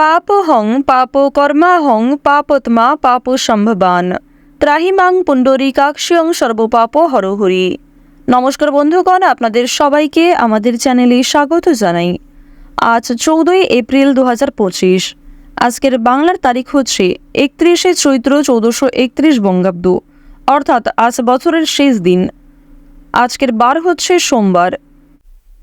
পাপহং পাপ কর্মাহং পাপত্মা, পাপ সম্ভবান। ত্রাহিমাং পুণ্ডরীকাক্ষং সর্বপাপ হরহরি। নমস্কার বন্ধুগণ, আপনাদের সবাইকে আমাদের চ্যানেলে স্বাগত জানাই। আজ চৌদ্দই এপ্রিল দু হাজার পঁচিশ। আজকের বাংলার তারিখ হচ্ছে একত্রিশে চৈত্র চৌদ্দশো একত্রিশ বঙ্গাব্দ, অর্থাৎ আজ বছরের শেষ দিন। আজকের বার হচ্ছে সোমবার।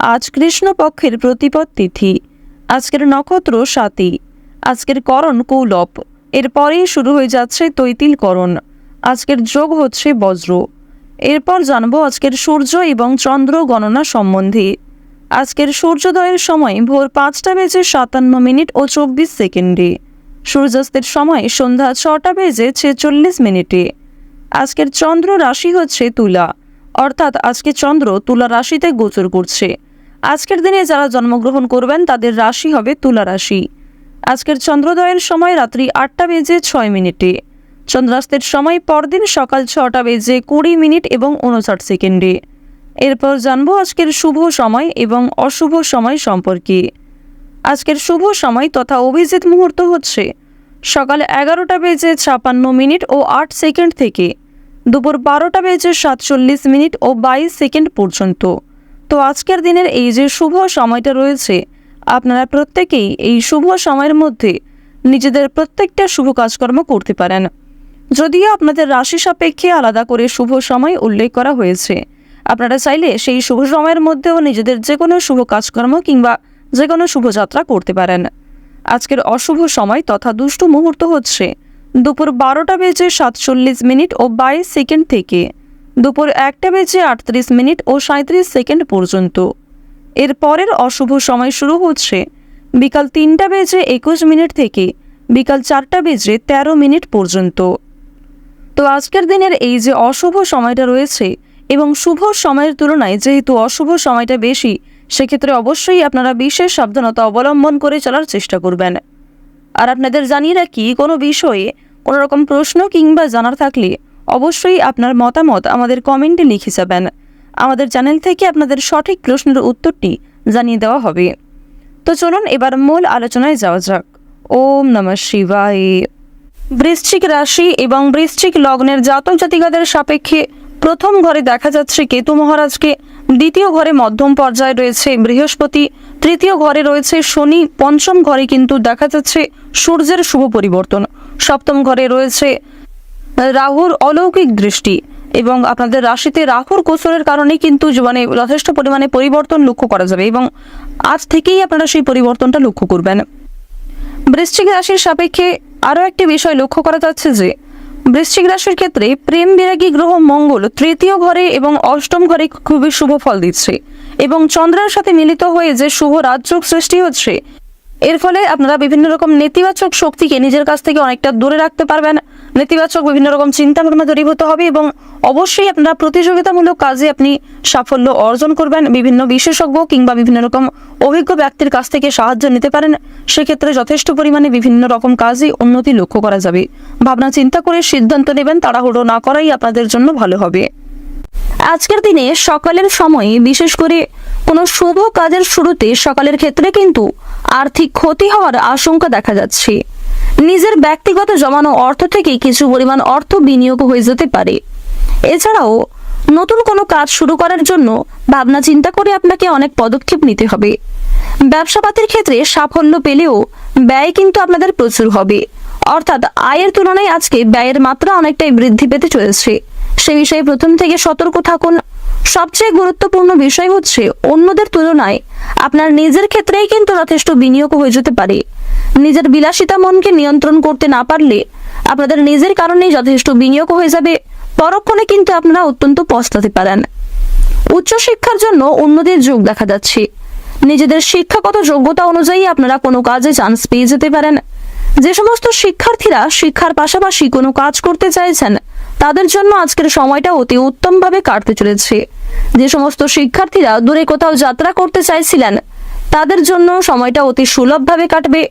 আজ কৃষ্ণপক্ষের প্রতিপদ তিথি। আজকের নক্ষত্র সাতী। আজকের করণ কৌলপ। এরপরেই শুরু হয়ে যাচ্ছে তৈতিল করণ আজকের যোগ হচ্ছে বজ্র। এরপর জানব আজকের সূর্য এবং চন্দ্র গণনা সম্বন্ধে। আজকের সূর্যোদয়ের সময় ভোর পাঁচটা বেজে সাতান্ন মিনিট ও চব্বিশ সেকেন্ডে। সূর্যাস্তের সময় সন্ধ্যা ছটা বেজে ছেচল্লিশ মিনিটে। আজকের চন্দ্র রাশি হচ্ছে তুলা। অর্থাৎ আজকে চন্দ্র তুলা রাশিতে গোচর করছে। আজকের দিনে যারা জন্মগ্রহণ করবেন, তাদের রাশি হবে তুলা রাশি। আজকের চন্দ্রোদয়ের সময় রাত্রি আটটা বেজে ছয় মিনিটে। চন্দ্রাস্তের সময় পরদিন সকাল ছটা বেজে কুড়ি মিনিট এবং উনষাট সেকেন্ডে। এরপর জানব আজকের শুভ সময় এবং অশুভ সময় সম্পর্কে। আজকের শুভ সময় তথা অভিজিৎ মুহূর্ত হচ্ছে সকাল এগারোটা বেজে ছাপান্ন মিনিট ও আট সেকেন্ড থেকে। দুপুর বারোটা বেজে সাতচল্লিশ মিনিট ও বাইশ সেকেন্ড পর্যন্ত। তো আজকের দিনের এই যে শুভ সময়টা রয়েছে, আপনারা প্রত্যেকেই এই শুভ সময়ের মধ্যে নিজেদের প্রত্যেকটা শুভ কাজকর্ম করতে পারেন। যদিও আপনাদের রাশি সাপেক্ষে আলাদা করে শুভ সময় উল্লেখ করা হয়েছে। আপনারা চাইলে সেই শুভ সময়ের মধ্যেও নিজেদের যে কোনো শুভ কাজকর্ম কিংবা যে কোনো শুভযাত্রা করতে পারেন। আজকের অশুভ সময় তথা দুষ্ট মুহূর্ত হচ্ছে দুপুর বারোটা বেজে সাতচল্লিশ মিনিট ও বাইশ সেকেন্ড থেকে। দুপুর একটা বেজে আটত্রিশ মিনিট ও সাঁত্রিশ সেকেন্ড পর্যন্ত। এর পরের অশুভ সময় শুরু হচ্ছে বিকাল তিনটা বেজে একুশ মিনিট থেকে বিকাল চারটা বেজে তেরো মিনিট পর্যন্ত। তো আজকের দিনের এই যে অশুভ সময়টা রয়েছে এবং শুভ সময়ের তুলনায় যেহেতু অশুভ সময়টা বেশি, সেক্ষেত্রে অবশ্যই আপনারা বিশেষ সাবধানতা অবলম্বন করে চলার চেষ্টা করবেন। আর আপনাদের জানিয়ে রাখি, কোনো বিষয়ে কোনো রকম প্রশ্ন কিংবা জানার থাকলে অবশ্যই আপনার মতামত আমাদের কমেন্টে লিখে যাবেন। আমাদের চ্যানেল থেকে আপনাদের সঠিক প্রশ্নের উত্তরটি জানিয়ে দেওয়া হবে। তো চলুন এবার মূল আলোচনায় যাওয়া যাক। ওম নমঃ শিবায়। বৃশ্চিক রাশি এবং বৃশ্চিক লগ্নের জাতক জাতিকাদের সাপেক্ষে প্রথম ঘরে দেখা যাচ্ছে কেতু মহারাজকে, দ্বিতীয় ঘরে মধ্যম পর্যায়ে রয়েছে বৃহস্পতি, তৃতীয় ঘরে রয়েছে শনি, পঞ্চম ঘরে কিন্তু দেখা যাচ্ছে সূর্যের শুভ পরিবর্তন। সপ্তম ঘরে রয়েছে রাহুর অলৌকিক দৃষ্টি এবং আপনাদের রাশিতে রাহুর গোচরের কারণে কিন্তু জীবনে যথেষ্ট পরিমাণে পরিবর্তন লক্ষ্য করা যাবে এবং আজ থেকেই আপনারা সেই পরিবর্তনটা লক্ষ্য করবেন। বৃশ্চিক রাশির সাপেক্ষে আরও একটি বিষয় লক্ষ্য করা যাচ্ছে যে, বৃশ্চিক রাশির ক্ষেত্রে প্রেম বিরাগী গ্রহ মঙ্গল তৃতীয় ঘরে এবং অষ্টম ঘরে খুবই শুভ ফল দিচ্ছে এবং চন্দ্রের সাথে মিলিত হয়ে যে শুভ রাজযোগ সৃষ্টি হচ্ছে, এর ফলে আপনারা বিভিন্ন রকম নেতিবাচক শক্তিকে নিজের কাছ থেকে অনেকটা দূরে রাখতে পারবেন। নেতিবাচক বিভিন্ন রকম চিন্তা ভাবনা দূরীভূত হবে এবং অবশ্যই আপনারা প্রতিযোগিতামূলক কাজে আপনি সাফল্য অর্জন করবেন। বিভিন্ন বিশেষজ্ঞ কিংবা বিভিন্ন রকম অভিজ্ঞ ব্যক্তির কাছ থেকে সাহায্য নিতে পারেন। সেক্ষেত্রে যথেষ্ট পরিমাণে বিভিন্ন রকম কাজে উন্নতি লক্ষ্য করা যাবে। ভাবনা চিন্তা করে সিদ্ধান্ত নেবেন, তাড়াহুড়ো না করাই আপনাদের জন্য ভালো হবে। আজকের দিনে সকালের সময়ে বিশেষ করে কোনো শুভ কাজের শুরুতে সকালের ক্ষেত্রে কিন্তু আর্থিক ক্ষতি হওয়ার আশঙ্কা দেখা যাচ্ছে। নিজের ব্যক্তিগত জমানো অর্থ থেকে কিছু পরিমাণ অর্থ বিনিয়োগ হয়ে যেতে পারে। এছাড়াও, নতুন কোনো কাজ শুরু করার জন্য ভাবনা চিন্তা করে আপনাকে অনেক পদক্ষেপ নিতে হবে। ব্যবসাপাতির ক্ষেত্রে সাফল্য পেলেও ব্যয় কিন্তু আপনাদের প্রচুর হবে। অর্থাৎ আয়ের তুলনায় আজকে ব্যয়ের মাত্রা অনেকটাই বৃদ্ধি পেতে চলেছে। সে বিষয়ে প্রথম থেকে সতর্ক থাকুন। সবচেয়ে গুরুত্বপূর্ণ বিষয় হচ্ছে, অন্যদের তুলনায় আপনার নিজের ক্ষেত্রেই কিন্তু যথেষ্ট বিনিয়োগ হয়ে যেতে পারে। নিজের বিলাসিতা মনকে নিয়ন্ত্রণ করতে না পারলে আপনাদের নিজের কারণেই যথেষ্ট বিনিয়োগ হয়ে যাবে। পরক্ষণে কিন্তু আপনারা অত্যন্ত পস্তাতে পারেন। উচ্চশিক্ষার জন্য উন্নতির যোগ দেখা যাচ্ছে। নিজেদের শিক্ষাগত যোগ্যতা অনুযায়ী আপনারা কোনো কাজে চান্স পেয়ে যেতে পারেন। যে সমস্ত শিক্ষার্থীরা শিক্ষার পাশাপাশি কোনো কাজ করতে চাইছেন, তাদের জন্য আজকের সময়টা অতি উত্তমভাবে কাটতে চলেছে। যে সমস্ত শিক্ষার্থীরা দূরে কোথাও যাত্রা করতে চাইছিলেন, তাদের জন্য সময়টা অতি সুলভভাবে কাটবে।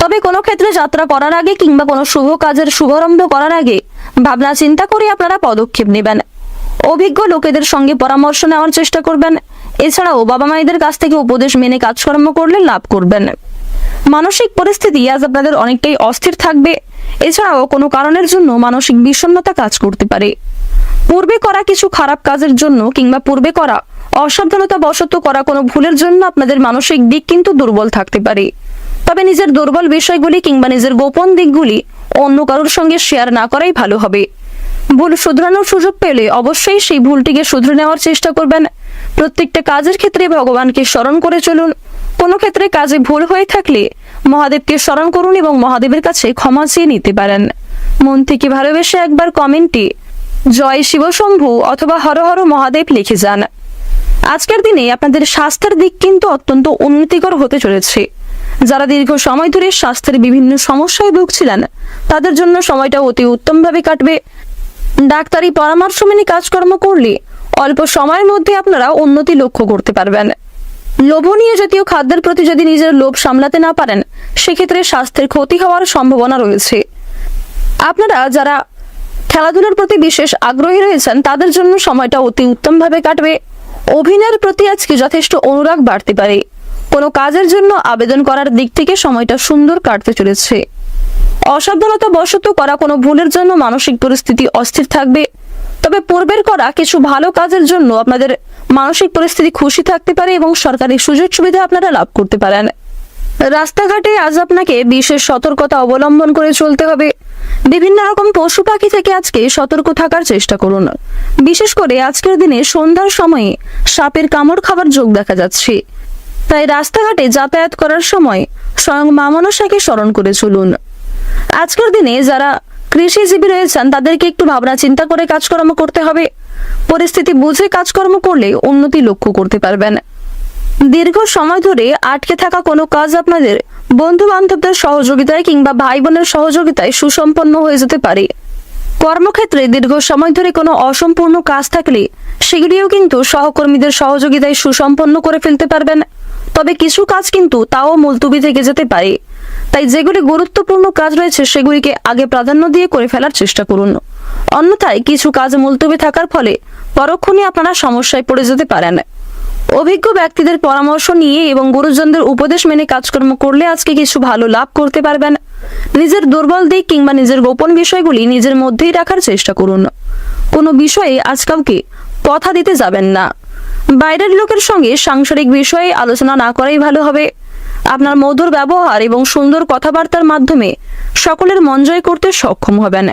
তবে কোনো ক্ষেত্রে যাত্রা করার আগে কিংবা কোনো শুভ কাজের শুভারম্ভ করার আগে ভাবনা চিন্তা করে আপনারা পদক্ষেপ নেবেন। অভিজ্ঞ লোকেদের সঙ্গে পরামর্শ নেওয়ার চেষ্টা করবেন। এছাড়াও বাবা মায়েদের কাছ থেকে উপদেশ মেনে কাজকর্ম করলে লাভ করবেন। মানসিক পরিস্থিতি আজ আপনাদের অনেকটাই অস্থির থাকবে। এছাড়াও কোনো কারণের জন্য মানসিক বিষণ্ণতা কাজ করতে পারে। পূর্বে করা কিছু খারাপ কাজের জন্য কিংবা পূর্বে করা অসাবধানতা বশত করা কোনো ভুলের জন্য আপনাদের মানসিক দিক কিন্তু দুর্বল থাকতে পারে। তবে নিজের দুর্বল বিষয়গুলি কিংবা নিজের গোপন দিকগুলি অন্য কারোর সঙ্গে শেয়ার না করাই ভালো হবে। ভুল শুধরানোর সুযোগ পেলে অবশ্যই সেই ভুলটিকে শুধরে নেওয়ার চেষ্টা করবেন। প্রত্যেকটা কাজের ক্ষেত্রে ভগবানকে স্মরণ করে চলুন। কোনো ক্ষেত্রে কাজে ভুল হয়ে থাকলে মহাদেবকে স্মরণ করুন এবং মহাদেবের কাছে ক্ষমা চেয়ে নিতে পারেন। মন থেকে ভালোবেসে একবার কমেন্টে জয় শিবশম্ভু অথবা হর হর মহাদেব লিখে যান। আজকের দিনে আপনাদের স্বাস্থ্যের দিক কিন্তু অত্যন্ত উন্নতিকর হতে চলেছে। যারা দীর্ঘ সময় ধরে স্বাস্থ্যের বিভিন্ন সমস্যায় ভুগছিলেন, তাদের জন্য সময়টা অতি উত্তমভাবে কাটবে। ডাক্তারি পরামর্শ মেনে কাজকর্ম করলে অল্প সময়ের মধ্যে আপনারা উন্নতি লক্ষ্য করতে পারবেন। লোভনীয় জাতীয় খাদ্যের প্রতি যদি নিজের লোভ সামলাতে না পারেন, সেক্ষেত্রে স্বাস্থ্যের ক্ষতি হওয়ার সম্ভাবনা রয়েছে। আপনারা যারা খেলাধুলার প্রতি বিশেষ আগ্রহী রয়েছেন, তাদের জন্য সময়টা অতি উত্তমভাবে কাটবে। অভিনয়ের প্রতি আজকে যথেষ্ট অনুরাগ বাড়তে পারে। কোনো কাজের জন্য আবেদন করার দিক থেকে সময়টা সুন্দর কাটতে চলেছে। অসাবধানতা বশত করা কোনো ভুলের জন্য মানসিক পরিস্থিতি অস্থির থাকবে। তবে পূর্বের করা কিছু ভালো কাজের জন্য আপনাদের মানসিক পরিস্থিতি খুশি থাকতে পারে এবং সরকারি সুযোগ সুবিধা আপনারা লাভ করতে পারেন। রাস্তাঘাটে আজ আপনাকে বিশেষ সতর্কতা অবলম্বন করে চলতে হবে। বিভিন্ন রকম পশু পাখি থেকে আজকে সতর্ক থাকার চেষ্টা করুন। বিশেষ করে আজকের দিনে সন্ধ্যার সময়ে সাপের কামড় খাবার যোগ দেখা যাচ্ছে। তাই রাস্তাঘাটে যাতায়াত করার সময় স্বয়ং মা মনসাকে স্মরণ করে চলুন। আজকের দিনে যারা কৃষিজীবী রয়েছেন, তাদেরকে একটু ভাবনা চিন্তা করে কাজকর্ম করতে হবে। পরিস্থিতি বুঝে কাজকর্ম করলে উন্নতি লক্ষ্য করতে পারবেন। দীর্ঘ সময় ধরে আটকে থাকা কোনো কাজ আপনাদের বন্ধু বান্ধবদের সহযোগিতায় কিংবা ভাই বোনের সহযোগিতায় সুসম্পন্ন হয়ে যেতে পারে। কর্মক্ষেত্রে দীর্ঘ সময় ধরে কোনো অসম্পূর্ণ কাজ থাকলে সেগুলিও কিন্তু সহকর্মীদের সহযোগিতায় সুসম্পন্ন করে ফেলতে পারবেন। তবে কিছু কাজ কিন্তু তাও মুলতুবি থেকে যেতে পারে। তাই যেগুলি গুরুত্বপূর্ণ কাজ রয়েছে, সেগুলিকে আগে প্রাধান্য দিয়ে করে ফেলার চেষ্টা করুন। অন্যথায় কিছু কাজ মুলতুবি থাকার ফলে পরক্ষণে আপনারা সমস্যায় পড়ে যেতে পারেন। অভিজ্ঞ ব্যক্তিদের পরামর্শ নিয়ে এবং গুরুজনদের উপদেশ মেনে কাজকর্ম করলে আজকে কিছু ভালো লাভ করতে পারবেন। নিজের দুর্বল দিক কিংবা নিজের গোপন বিষয়গুলি নিজের মধ্যেই রাখার চেষ্টা করুন। কোনো বিষয়ে আজ কাউকে কথা দিতে যাবেন না। বাইরের লোকের সঙ্গে সাংসারিক বিষয়ে আলোচনা না করাই ভালো হবে। আপনার মধুর ব্যবহার এবং সুন্দর কথাবার্তার মাধ্যমে সকলের মন জয় করতে সক্ষম হবেন।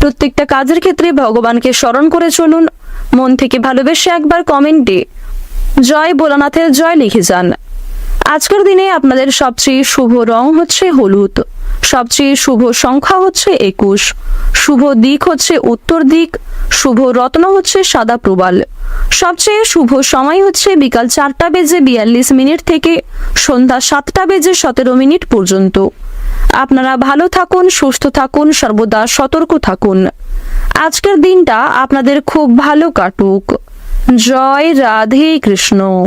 প্রত্যেকটা কাজের ক্ষেত্রে ভগবানকে স্মরণ করে চলুন। মন থেকে ভালোবেসে একবার কমেন্টে জয় ভোলানাথের জয় লিখে যান। আজকের দিনে আপনাদের সবচেয়ে শুভ রং হচ্ছে হলুদ। সবচেয়ে শুভ সংখ্যা হচ্ছে একুশ। শুভ দিক হচ্ছে উত্তর দিক। শুভ রত্ন হচ্ছে সাদা প্রবাল। সবচেয়ে শুভ সময় হচ্ছে বিকাল চারটা বেজে বিয়াল্লিশ মিনিট থেকে সন্ধ্যা সাতটা বেজে সতেরো মিনিট পর্যন্ত। আপনারা ভালো থাকুন, সুস্থ থাকুন, সর্বদা সতর্ক থাকুন। আজকের দিনটা আপনাদের খুব ভালো কাটুক। জয় রাধে কৃষ্ণ।